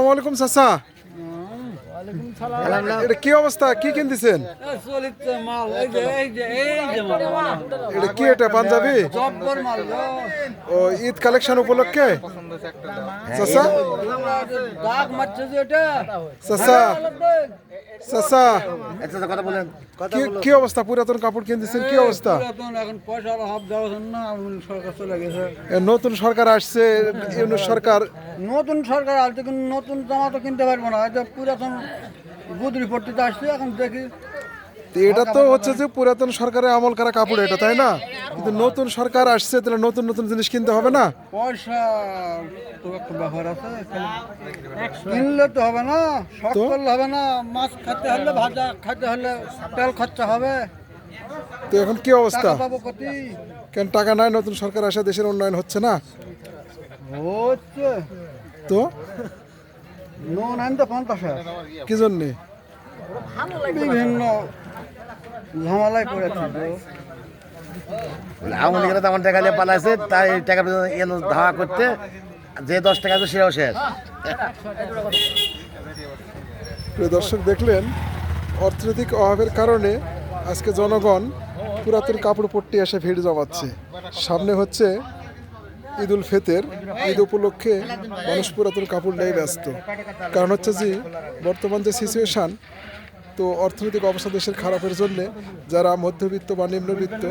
আসসালামু আলাইকুম চাচা। এটা কি অবস্থা? কি কিনতেছেন? এটা কি এটা পাঞ্জাবি। ও ঈদ কালেকশন উপলক্ষে? চাচা? চাচা চাচা। কি অবস্থা? পুরাতন কাপড় কিনতেছেন কি অবস্থা? নতুন সরকার আসছে সরকার নতুন সরকার আসছে কিন্তু নতুন জামা তো কিনতে পারব না। যে পুরাতন গুদরি পট্টিতে আসছে এখন দেখি। এটা তো হচ্ছে যে পুরাতন সরকারের আমল করা কাপড় এটা তাই না? কিন্তু নতুন সরকার আসছে তাহলে নতুন নতুন জিনিস কিনতে হবে না? পয়সা তো একটা ব্যাপার আছে কিনলে তো হবে না শখ করলে হবে না মাছ খেতে হলে ভাজা খেতে হলে তেল খরচা হবে। তো এখন কি অবস্থা? কেন টাকা নাই নতুন সরকার আসে দেশের উন্নয়ন হচ্ছে না? তো? নুন আনতে পঞ্চাশ কি জন্যে? বিভিন্ন ঝামেলায় পড়েছে তো। আওয়ামী লীগের তো আমার টাকা নিয়ে পালাইছে তাই টাকা এলো ধাওয়া করতে যে দশ টাকা আছে সেও শেষ। প্রিয় দর্শক দেখলেন অর্থনৈতিক অভাবের কারণে আজকে জনগণ পুরাতন কাপড় পট্টি এসে ভিড় জমাচ্ছে। সামনে হচ্ছে ঈদ উল ফেতের, ঈদ উপলক্ষে মানুষ পুরাতন কাপড় নিয়ে ব্যস্ত। কারণ হচ্ছে যে, বর্তমান যে সিচুয়েশান তো অর্থনৈতিক অবস্থা দেশের খারাপের জন্যে যারা মধ্যবিত্ত বা নিম্নবিত্ত,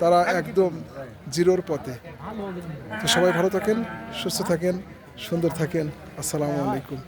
তারা একদম জিরোর পথে। তো সবাই ভালো থাকেন, সুস্থ থাকেন, সুন্দর থাকেন। আসসালামু আলাইকুম।